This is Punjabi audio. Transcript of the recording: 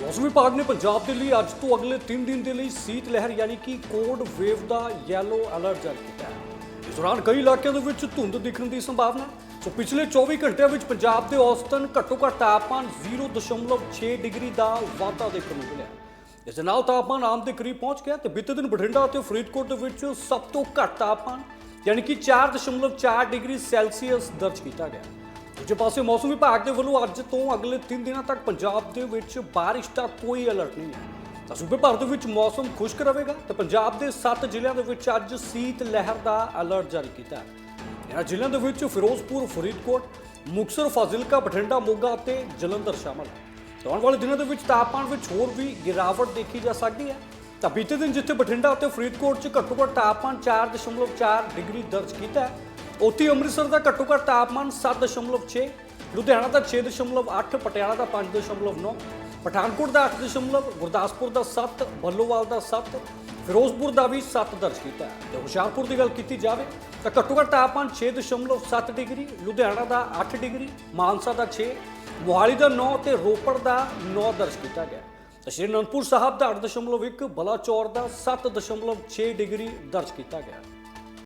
ਮੌਸਮ ਵਿਭਾਗ ਨੇ ਪੰਜਾਬ ਦੇ ਲਈ ਅੱਜ ਤੋਂ ਅਗਲੇ 3 ਦਿਨ ਦੇ ਲਈ ਸੀਤ ਲਹਿਰ ਯਾਨੀ ਕਿ ਕੋਲਡ ਵੇਵ ਦਾ ਯੈਲੋ ਅਲਰਟ ਜਾਰੀ ਕੀਤਾ ਹੈ। ਇਸ ਦੌਰਾਨ ਕਈ ਇਲਾਕਿਆਂ ਦੇ ਵਿੱਚ ਧੁੰਦ ਦਿਖਣ ਦੀ ਸੰਭਾਵਨਾ। ਸੋ ਪਿਛਲੇ 24 ਘੰਟਿਆਂ ਵਿੱਚ ਪੰਜਾਬ ਦੇ ਔਸਤਨ ਘੱਟੋ ਘੱਟ ਤਾਪਮਾਨ 0.6 ਡਿਗਰੀ ਦਾ ਵਾਧਾ ਦੇਖਣ ਨੂੰ ਮਿਲਿਆ। ਇਸ ਦੇ ਨਾਲ ਤਾਪਮਾਨ ਆਮ ਦੇ ਕਰੀਬ ਪਹੁੰਚ ਗਿਆ ਤੇ ਬੀਤੇ ਦਿਨ ਬਠਿੰਡਾ ਅਤੇ ਫਰੀਦਕੋਟ ਦੇ ਵਿੱਚ ਸਭ ਤੋਂ ਘੱਟ ਤਾਪਮਾਨ ਯਾਨੀ ਕਿ 4.4 ਡਿਗਰੀ ਸੈਲਸੀਅਸ ਦਰਜ ਕੀਤਾ ਗਿਆ। ਦੂਜੇ ਪਾਸੇ ਮੌਸਮ ਵਿਭਾਗ ਦੇ ਵੱਲੋਂ ਅੱਜ ਤੋਂ ਅਗਲੇ 3 ਦਿਨਾਂ ਤੱਕ ਪੰਜਾਬ ਦੇ ਵਿੱਚ ਬਾਰਿਸ਼ ਦਾ ਕੋਈ ਅਲਰਟ ਨਹੀਂ ਹੈ। ਤਾਂ ਸੂਬੇ ਭਰ ਦੇ ਵਿੱਚ ਮੌਸਮ ਖੁਸ਼ਕ ਰਹੇਗਾ ਤੇ ਪੰਜਾਬ ਦੇ 7 ਜ਼ਿਲ੍ਹਿਆਂ ਦੇ ਵਿੱਚ ਅੱਜ ਸੀਤ ਲਹਿਰ ਦਾ ਅਲਰਟ ਜਾਰੀ ਕੀਤਾ ਹੈ। ਇਹਨਾਂ ਜ਼ਿਲ੍ਹਿਆਂ ਦੇ ਵਿੱਚ ਫਿਰੋਜ਼ਪੁਰ, ਫਰੀਦਕੋਟ, ਮੁਕਤਸਰ, ਫਾਜ਼ਿਲਕਾ, ਬਠਿੰਡਾ, ਮੋਗਾ ਅਤੇ ਜਲੰਧਰ ਸ਼ਾਮਲ ਹੈ। ਤੇ ਆਉਣ ਵਾਲੇ ਦਿਨਾਂ ਦੇ ਵਿੱਚ ਤਾਪਮਾਨ ਵਿੱਚ ਹੋਰ ਵੀ ਗਿਰਾਵਟ ਦੇਖੀ ਜਾ ਸਕਦੀ ਹੈ। ਤਾਂ ਬੀਤੇ ਦਿਨ ਜਿੱਥੇ ਬਠਿੰਡਾ ਅਤੇ ਫਰੀਦਕੋਟ 'ਚ ਘੱਟੋ ਘੱਟ ਤਾਪਮਾਨ 4.4 ਡਿਗਰੀ ਦਰਜ ਕੀਤਾ ਹੈ ਉੱਥੇ ਅੰਮ੍ਰਿਤਸਰ ਦਾ ਘੱਟੋ ਘੱਟ ਤਾਪਮਾਨ 7.6 ਲੁਧਿਆਣਾ ਦਾ 6.8 ਪਟਿਆਲਾ ਦਾ 5.9 ਪਠਾਨਕੋਟ ਦਾ 8. ਗੁਰਦਾਸਪੁਰ ਦਾ 7 ਬੱਲੋਵਾਲ ਦਾ 7 ਫਿਰੋਜ਼ਪੁਰ ਦਾ ਵੀ 7 ਦਰਜ ਕੀਤਾ ਹੈ ਤੇ ਹੁਸ਼ਿਆਰਪੁਰ ਦੀ ਗੱਲ ਕੀਤੀ ਜਾਵੇ ਤਾਂ ਘੱਟੋ ਘੱਟ ਤਾਪਮਾਨ 6.7 ਡਿਗਰੀ, ਲੁਧਿਆਣਾ ਦਾ 8 ਡਿਗਰੀ, ਮਾਨਸਾ ਦਾ 6 ਮੋਹਾਲੀ ਦਾ 9 ਤੇ ਰੋਪੜ ਦਾ 9 ਦਰਜ ਕੀਤਾ ਗਿਆ ਤਾਂ ਸ਼੍ਰੀ ਅਨੰਦਪੁਰ ਸਾਹਿਬ ਦਾ 8.1 ਬਲਾਚੌਰ ਦਾ 7.6 ਡਿਗਰੀ ਦਰਜ ਕੀਤਾ ਗਿਆ